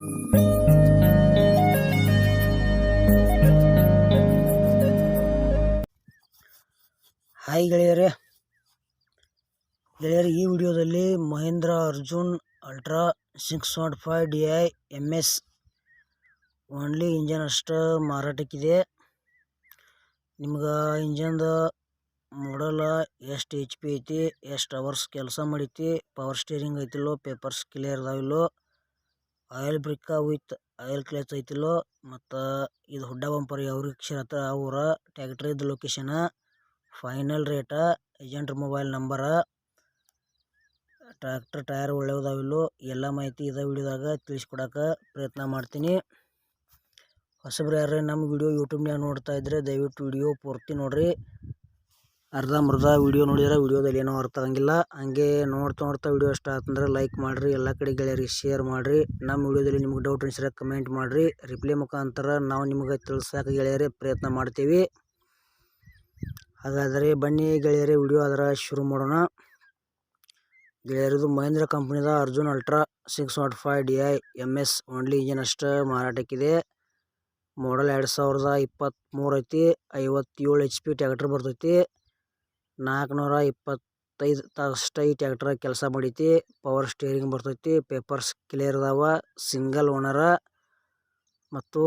Hi ಗೆಳೆಯರೇ. ಗೆಳೆಯರೇ, ಈ ವಿಡಿಯೋದಲ್ಲಿ Mahindra Arjun ultra six nought five D I M S only engine ಅಷ್ಟು ಮಾರಾಟಕ್ಕಿದೆ. ನಿಮ್ಗೆ ಇಂಜನ್ದ ಮಾಡಲ ಎಷ್ಟು ಎಚ್ ಪಿ ಐತಿ, ಎಷ್ಟು ಅವರ್ಸ್ ಕೆಲಸ ಮಾಡೈತಿ ಪವರ್ ಸ್ಟೀರಿಂಗ್ ಐತಿಲ್ಲೋ papers clear ಅದಾವಿಲ್ಲೋ oil brake with oil clutch ಐತಿಲೋ ಮತ್ತ ಇದು ಹುಡ್ಡ ಬಂಪರ್ ಯಾವ್ರಿಗೆ ಕ್ಷೇತ್ರ ಅವರ ಇದ್ location final rate agent mobile number tractor tyre ಒಳ್ಳೆಯದಾವಿಲ್ಲೋ ಎಲ್ಲ ಮಾಹಿತಿ ಇದ ವಿಡಿಯೋದಾಗ ತಿಳಿಸ್ಕೊಡಕ್ಕೆ ಪ್ರಯತ್ನ ಮಾಡ್ತೀನಿ. ಹೊಸಬ್ರು ಯಾರೇ ನಮ್ಮ ವಿಡಿಯೋ ಯೂಟ್ಯೂಬ್ನ್ಯಾಗ ನೋಡ್ತಾ ಇದ್ದರೆ ದಯವಿಟ್ಟು ವಿಡಿಯೋ ಪೂರ್ತಿ ನೋಡಿರಿ. ಅರ್ಧಂಬರ್ಧ ವಿಡಿಯೋ ನೋಡಿದ್ರೆ ವಿಡಿಯೋದಲ್ಲಿ ಏನೋ ಅರ್ಥ ಆಗಂಗಿಲ್ಲ. ಹಂಗೆ ನೋಡ್ತಾ ನೋಡ್ತಾ ವಿಡಿಯೋ ಇಷ್ಟ ಆತಂದ್ರೆ ಲೈಕ್ ಮಾಡಿರಿ, ಎಲ್ಲ ಕಡೆ ಗೆಳೆಯರಿಗೆ ಶೇರ್ ಮಾಡಿರಿ. ನಮ್ಮ ವಿಡಿಯೋದಲ್ಲಿ ನಿಮ್ಗೆ ಡೌಟ್ ಅನಿಸಿದ್ರೆ ಕಮೆಂಟ್ ಮಾಡಿರಿ. ರಿಪ್ಲೈ ಮುಖಾಂತರ ನಾವು ನಿಮಗೆ ತಿಳಿಸೋಕೆ ಗೆಳೆಯರೇ ಪ್ರಯತ್ನ ಮಾಡ್ತೀವಿ. ಹಾಗಾದರೆ ಬನ್ನಿ ಗೆಳೆಯರೇ ವಿಡಿಯೋ ಅದರ ಶುರು ಮಾಡೋಣ. ಗೆಳೆಯರದು Mahindra ಕಂಪ್ನಿದ Arjun ultra six nought five D I M S only engine ಅಷ್ಟು ಮಾರಾಟಕ್ಕಿದೆ. ಮಾಡಲ್ ಎರಡು ಸಾವಿರದ ಇಪ್ಪತ್ತ್ಮೂರು ಐತಿ ಐವತ್ತೇಳು ಎಚ್ ಪಿ ಟ್ಯಾಕ್ಟ್ರ್ ಬರ್ತೈತಿ. ನಾಲ್ಕುನೂರ ಇಪ್ಪತ್ತೈದು ಅಷ್ಟು ಈ ಕೆಲಸ ಮಾಡೈತಿ. ಪವರ್ ಸ್ಟೇರಿಂಗ್ ಬರ್ತೈತಿ. ಪೇಪರ್ಸ್ ಕ್ಲಿಯರ್ ಅದಾವ. ಸಿಂಗಲ್ ಓನರ ಮತ್ತು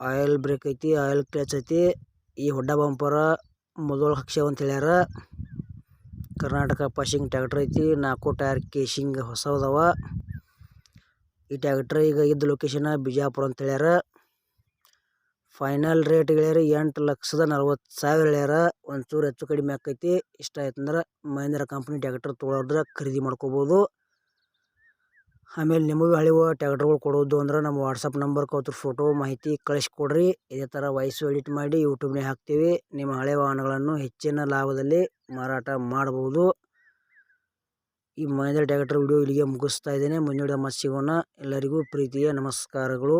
ಆಯಿಲ್ ಬ್ರೇಕ್ ಐತಿ, ಆಯಿಲ್ ಕ್ಲಚ್ ಐತಿ. ಈ ಹೊಡ್ಡ ಬಂಪರ ಮೊದಲು ಹಕ್ಷೇವ್ ಅಂತ ಹೇಳ್ಯಾರ. ಕರ್ನಾಟಕ ಪಾಶಿಂಗ್ ಟ್ಯಾಕ್ಟ್ರ್ ಐತಿ. ನಾಲ್ಕು ಟೈರ್ ಕೇಶಿಂಗ್ ಹೊಸದವ ಈ ಟ್ಯಾಕ್ಟ್ರ್ ಈಗ ಇದ್ದ ಲೊಕೇಶನ್ ಬಿಜಾಪುರ ಅಂತ ಹೇಳ್ಯಾರ. ಫೈನಲ್ ರೇಟ್ ಹೇಳ್ಯಾರ ಎಂಟು ಲಕ್ಷದ ನಲ್ವತ್ತು ಸಾವಿರ ಹೇಳ್ಯಾರ ಒಂಚೂರು ಹೆಚ್ಚು ಕಡಿಮೆ ಆಕೈತಿ. ಇಷ್ಟ ಆಯ್ತಂದ್ರೆ ಮಹೇಂದ್ರ ಕಂಪ್ನಿ ಟ್ಯಾಕ್ಟರ್ ತೊಗೊಳೋದ್ರ ಖರೀದಿ ಮಾಡ್ಕೋಬೋದು. ಆಮೇಲೆ ನಿಮಗೂ ಹಳಿವ ಟ್ಯಾಕ್ಟರ್ಗಳು ಕೊಡೋದು ಅಂದ್ರೆ ನಮ್ಮ ವಾಟ್ಸಪ್ ನಂಬರ್ ಅವ್ರ ಫೋಟೋ ಮಾಹಿತಿ ಕಳಿಸ್ಕೊಡ್ರಿ. ಇದೇ ಥರ ವಾಯ್ಸು ಎಡಿಟ್ ಮಾಡಿ ಯೂಟ್ಯೂಬ್ನೇ ಹಾಕ್ತೀವಿ. ನಿಮ್ಮ ಹಳೆ ವಾಹನಗಳನ್ನು ಹೆಚ್ಚಿನ ಲಾಭದಲ್ಲಿ ಮಾರಾಟ ಮಾಡ್ಬೋದು. ಈ ಮಹೇಂದ್ರ ಟ್ಯಾಕ್ಟರ್ ವಿಡಿಯೋ ಇಲ್ಲಿಗೆ ಮುಗಿಸ್ತಾ ಇದ್ದೇನೆ. ಮುಂದಿನ ಮತ್ತೆ ಸಿಗೋಣ. ಎಲ್ಲರಿಗೂ ಪ್ರೀತಿಯ ನಮಸ್ಕಾರಗಳು.